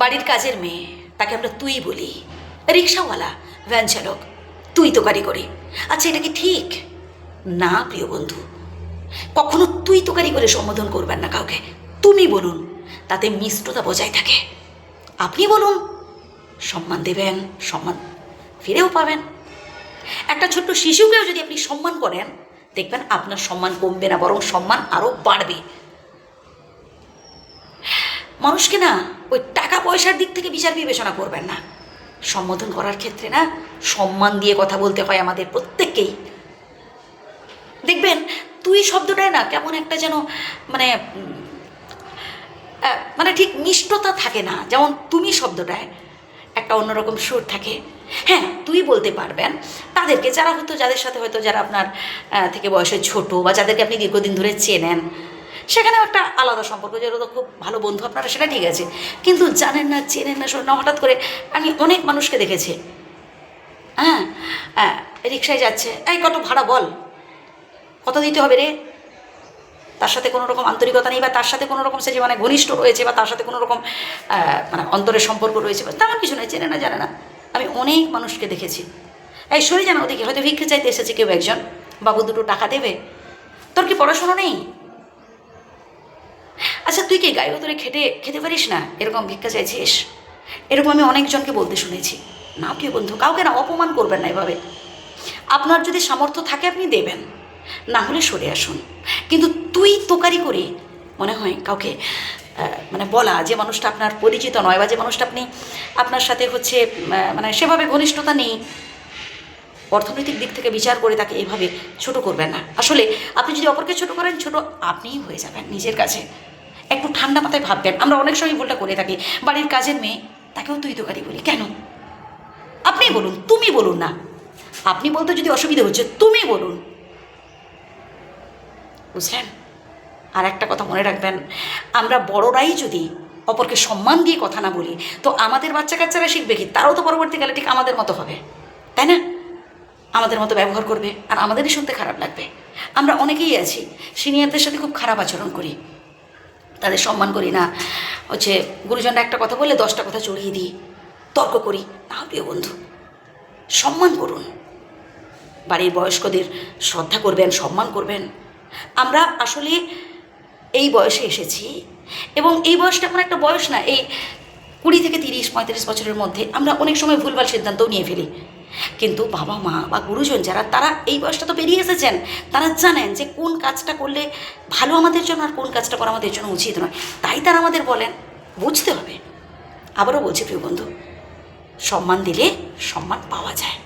বাড়ির কাজের মেয়ে, তাকে আমরা তুই বলি। রিক্সাওয়ালা, ভ্যান চালক, তুই তো গাড়ি করে। আচ্ছা এটা কি ঠিক? না, প্রিয় বন্ধু। কখনো তুই তোকারি করে সম্বোধন করবেন না কাউকে। তুমি বলুন, তাতে মিষ্টতা বজায় থাকে। আপনি বলুন, সম্মান দেবেন, সম্মান ফিরেও পাবেন। একটা ছোট্ট শিশুকেও যদি আপনি সম্মান করেন, দেখবেন আপনার সম্মান কমবে না, বরং সম্মান আরও বাড়বে। মানুষকে না ওই টাকা পয়সার দিক থেকে বিচার বিবেচনা করবেন না। সম্বোধন করার ক্ষেত্রে না সম্মান দিয়ে কথা বলতে হয় আমাদের প্রত্যেককেই। দেখবেন, তুই শব্দটায় না কেমন একটা যেন মানে মানে ঠিক মিষ্টতা থাকে না। যেমন তুমি শব্দটায় একটা অন্যরকম সুর থাকে। হ্যাঁ তুই বলতে পারবেন, তাদেরকে যারা হয়তো, যাদের সাথে হয়তো যারা আপনার থেকে বয়সে ছোট বা যাদেরকে আপনি দীর্ঘদিন ধরে চেনেন সেখানেও একটা আলাদা সম্পর্ক যেটা তো খুব ভালো বন্ধু আপনারা, সেটা ঠিক আছে। কিন্তু জানেন না, চেনেন না, শোনেন না, হঠাৎ করে আমি অনেক মানুষকে দেখেছি। হ্যাঁ হ্যাঁ রিক্সায় যাচ্ছে। এই, কত ভাড়া বল? কত দিতে হবে রে? তার সাথে কোনো রকম আন্তরিকতা নেই, বা তার সাথে কোনো রকম সে যে মানে ঘনিষ্ঠ রয়েছে, বা তার সাথে কোনো রকম মানে অন্তরের সম্পর্ক রয়েছে, বা তেমন কিছু নয় চেনে না, জানে না। আমি অনেক মানুষকে দেখেছি। এই, সরে জানো ওদিকে, হয়তো ভিক্ষে চাইতে এসেছে কেউ একজন। বাবু দুটো টাকা দেবে। তোর কি পড়াশোনা নেই? তুই কি গায়ে তোরে খেটে, খেতে পারিস না? এরকম ভিক্ষা চাইছিস? এরকম আমি অনেকজনকে বলতে শুনেছি। না প্রিয় বন্ধু, কাউকে না, অপমান করবেন না এভাবে। আপনার যদি সামর্থ্য থাকে, আপনি দেবেন। না হলে সরে আসুন। কিন্তু তুই তোকারি করে মনে হয় কাউকে মানে বলা যে মানুষটা আপনার পরিচিত নয় বা যে মানুষটা আপনি আপনার সাথে হচ্ছে মানে সেভাবে ঘনিষ্ঠতা নেই, অর্থনৈতিক দিক থেকে বিচার করে তাকে এভাবে ছোট করবেন না। আসলে আপনি যদি অপরকে ছোট করেন, ছোট আপনিই হয়ে যাবেন নিজের কাছে। একটু ঠান্ডা মাথায় ভাববেন আমরা অনেক সময় ভুলটা করে থাকি। বাড়ির কাজের মেয়ে, তাকেও তুই তোকারি বলি কেন? আপনি বলুন, তুমি বলুন না। আপনি বলতে যদি অসুবিধা হচ্ছে, তুমি বলুন। বুঝলেন? আর একটা কথা মনে রাখবেন, আমরা বড়রাই যদি অপরকে সম্মান দিয়ে কথা না বলি, তো আমাদের বাচ্চা কাচ্চারা শিখবে কি? তারাও তো পরবর্তীকালে ঠিক আমাদের মতো হবে। তাই না? আমাদের মতো ব্যবহার করবে, আর আমাদেরই শুনতে খারাপ লাগবে। আমরা অনেকেই আছি, সিনিয়রদের সাথে খুব খারাপ আচরণ করি। তাদের সম্মান করি না। হচ্ছে গুরুজনরা একটা কথা বললে দশটা কথা চড়িয়ে দিই। তর্ক করি। না, প্রিয় বন্ধু, সম্মান করুন। বাড়ির বয়স্কদের শ্রদ্ধা করবেন, সম্মান করবেন। আমরা আসলে এই বয়সে এসেছি এবং এই বয়সটা এখন একটা বয়স না, এই কুড়ি থেকে তিরিশ, পঁয়ত্রিশ বছরের মধ্যে আমরা অনেক সময় ভুলভাল সিদ্ধান্তও নিয়ে ফেলি। কিন্তু বাবা মা বা গুরুজন যারা, তারা এই বয়সটা তো পেরিয়ে এসেছেন, তারা জানেন যে কোন কাজটা করলে ভালো আমাদের জন্য আর কোন কাজটা করা আমাদের জন্য উচিত নয়। তাই তারা আমাদের বলেন, বুঝতে হবে। আবারও বলছি প্রিয় বন্ধু, সম্মান দিলে সম্মান পাওয়া যায়।